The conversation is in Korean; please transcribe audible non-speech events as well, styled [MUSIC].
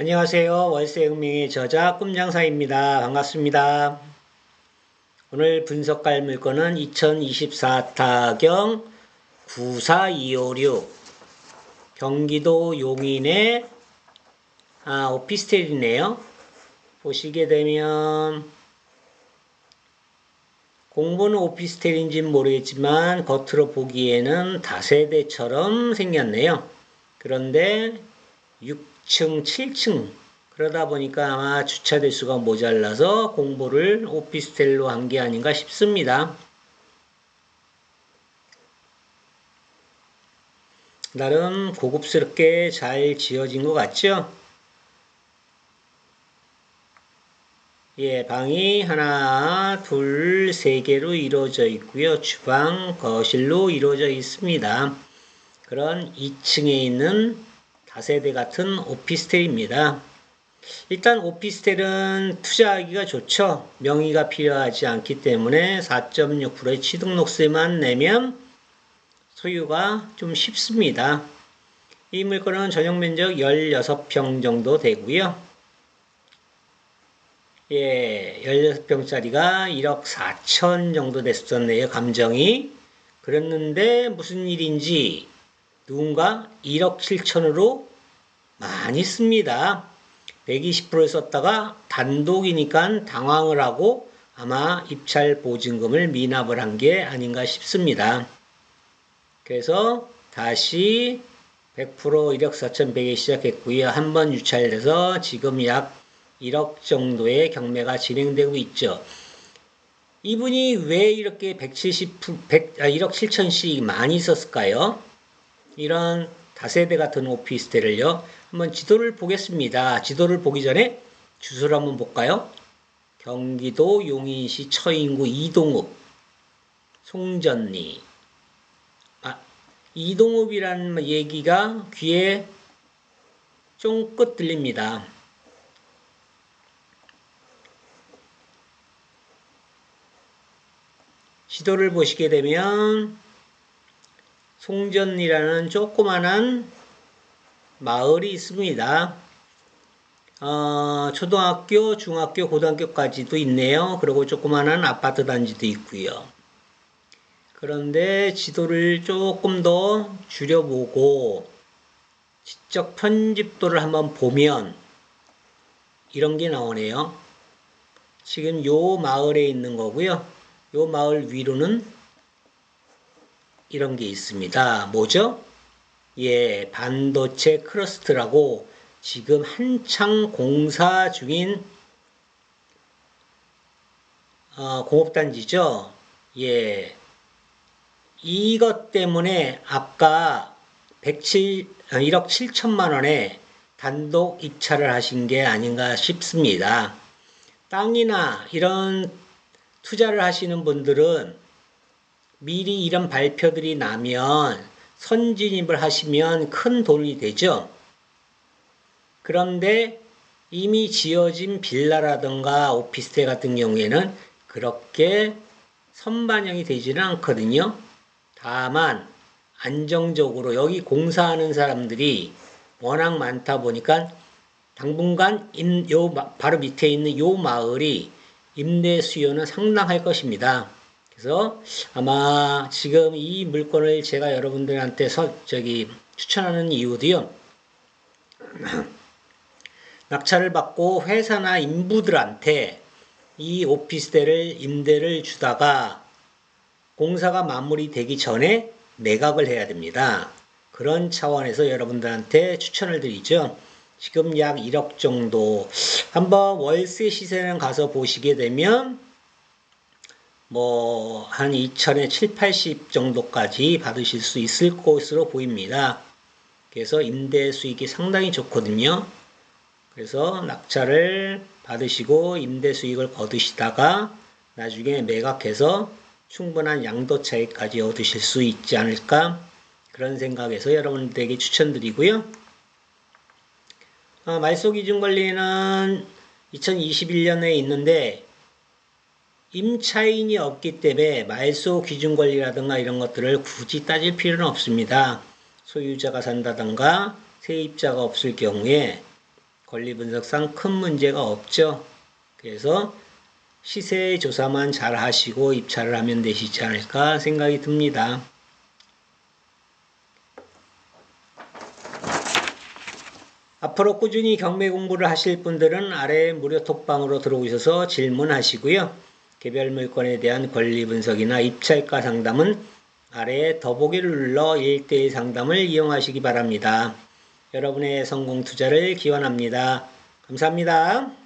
안녕하세요. 월세 혁명의 저자 꿈장사입니다. 반갑습니다. 오늘 분석할 물건은 2024 타경 94256 경기도 용인의 아, 오피스텔이네요. 보시게 되면 공부는 오피스텔인지는 모르겠지만 겉으로 보기에는 다세대처럼 생겼네요. 그런데 6 층, 7층 그러다 보니까 아마 주차 대수가 모자라서 공부를 오피스텔로 한 게 아닌가 싶습니다. 나름 고급스럽게 잘 지어진 것 같죠? 예, 방이 하나, 둘, 세 개로 이루어져 있고요. 주방, 거실로 이루어져 있습니다. 그런 2층에 있는 다세대 같은 오피스텔입니다. 일단 오피스텔은 투자하기가 좋죠. 명의가 필요하지 않기 때문에 4.6%의 취등록세만 내면 소유가 좀 쉽습니다. 이 물건은 전용 면적 16평 정도 되고요. 예, 16평짜리가 1억 4천 정도 됐었네요, 감정이. 그랬는데 무슨 일인지 누군가 1억 7천으로 많이 씁니다. 120%에 썼다가 단독이니까 당황을 하고 아마 입찰 보증금을 미납을 한 게 아닌가 싶습니다. 그래서 다시 100% 1억 4,100에 시작했고요. 한 번 유찰돼서 지금 약 1억 정도의 경매가 진행되고 있죠. 이분이 왜 이렇게 170, 100, 아, 1억 7천씩 많이 썼을까요? 이런 다세대 같은 오피스텔을요. 한번 지도를 보겠습니다. 지도를 보기 전에 주소를 한번 볼까요? 경기도 용인시 처인구 이동읍 송전리 아, 이동읍이라는 얘기가 귀에 쫑긋 들립니다. 지도를 보시게 되면 송전이라는 조그만한 마을이 있습니다. 어, 초등학교, 중학교, 고등학교까지도 있네요. 그리고 조그만한 아파트 단지도 있고요. 그런데 지도를 조금 더 줄여보고 지적 편집도를 한번 보면 이런 게 나오네요. 지금 요 마을에 있는 거고요. 요 마을 위로는 이런 게 있습니다. 뭐죠? 예, 반도체 크러스트라고 지금 한창 공사 중인 어, 공업단지죠. 예. 이것 때문에 아까 107, 1억 7천만 원에 단독 입찰을 하신 게 아닌가 싶습니다. 땅이나 이런 투자를 하시는 분들은 미리 이런 발표들이 나면 선진입을 하시면 큰 돈이 되죠. 그런데 이미 지어진 빌라라든가 오피스텔 같은 경우에는 그렇게 선반영이 되지는 않거든요. 다만 안정적으로 여기 공사하는 사람들이 워낙 많다 보니까 당분간 요 바로 밑에 있는 요 마을이 임대 수요는 상당할 것입니다. 그래서 아마 지금 이 물건을 제가 여러분들한테 서, 저기 추천하는 이유도요. [CLEARS THROAT] 낙찰을 받고 회사나 인부들한테 이 오피스텔을 임대를 주다가 공사가 마무리되기 전에 매각을 해야 됩니다. 그런 차원에서 여러분들한테 추천을 드리죠. 지금 약 1억 정도. 한번 월세 시세는 가서 보시게 되면 뭐 한 2천에 7, 80 정도까지 받으실 수 있을 것으로 보입니다. 그래서 임대 수익이 상당히 좋거든요. 그래서 낙찰을 받으시고 임대 수익을 거두시다가 나중에 매각해서 충분한 양도 차익까지 얻으실 수 있지 않을까 그런 생각에서 여러분들에게 추천드리고요. 어, 말소 기준 권리는 2021년에 있는데 임차인이 없기 때문에 말소 기준 권리라든가 이런 것들을 굳이 따질 필요는 없습니다. 소유자가 산다든가 세입자가 없을 경우에 권리 분석상 큰 문제가 없죠. 그래서 시세 조사만 잘 하시고 입찰을 하면 되시지 않을까 생각이 듭니다. 앞으로 꾸준히 경매 공부를 하실 분들은 아래 무료 톡방으로 들어오셔서 질문하시고요. 개별 물건에 대한 권리 분석이나 입찰가 상담은 아래 더보기를 눌러 1대1 상담을 이용하시기 바랍니다. 여러분의 성공 투자를 기원합니다. 감사합니다.